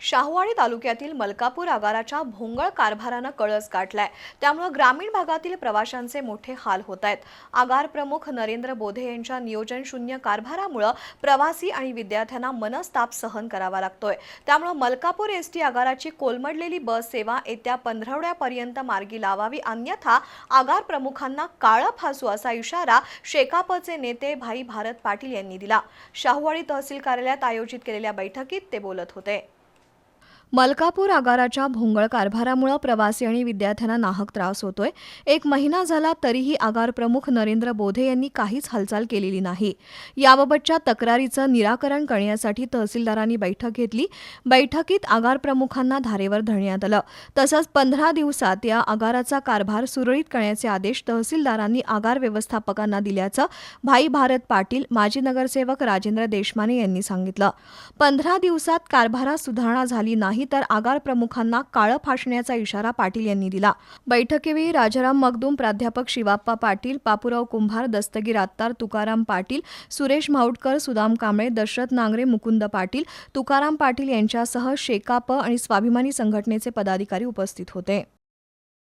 शाहूवाडी तालुक्यातील मलकापूर आगाराच्या भोंगळ कारभारानं कळस गाठलाय. त्यामुळं ग्रामीण भागातील प्रवाशांचे मोठे हाल होत आहेत. आगार प्रमुख नरेंद्र बोधे यांच्या नियोजन शून्य कारभारामुळं प्रवासी आणि विद्यार्थ्यांना मनस्ताप सहन करावा लागतोय. त्यामुळं मलकापूर एस टी आगाराची कोलमडलेली बस सेवा येत्या पंधरवड्यापर्यंत मार्गी लावावी अन्यथा आगार प्रमुखांना काळं फासू असा इशारा शेकापचे नेते भाई भारत पाटील यांनी दिला. शाहूवाडी तहसील कार्यालयात आयोजित केलेल्या बैठकीत ते बोलत होते. मलकापूर आगाराच्या भोंगळ कारभारामुळे प्रवासी आणि विद्यार्थ्यांना नाहक त्रास होतोय. एक महिना झाला तरीही आगार प्रमुख नरेंद्र बोधे यांनी काहीच हालचाल केलेली नाही. याबाबतच्या तक्रारीचं निराकरण करण्यासाठी तहसीलदारांनी बैठक घेतली. बैठकीत आगार प्रमुखांना धारेवर धरण्यात आलं. तसंच पंधरा दिवसात या आगाराचा कारभार सुरळीत करण्याचे आदेश तहसीलदारांनी आगार व्यवस्थापकांना दिल्याचं भाई भारत पाटील माजी नगरसेवक राजेंद्र देशमाने यांनी सांगितलं. पंधरा दिवसात कारभारात सुधारणा झाली नाही तर आगार प्रमुखांना काळं फासण्याचा इशारा पाटील यांनी दिला. बैठकीवेळी राजाराम मगदूम प्राध्यापक शिवाप्पा पाटील बापूराव कुंभार दस्तगीर आत्तार तुकाराम पाटील सुरेश माऊटकर सुदाम कांबळे दशरथ नांगरे मुकुंद पाटील तुकाराम पाटील यांच्यासह शेकाप आणि स्वाभिमानी संघटनेचे पदाधिकारी उपस्थित होते.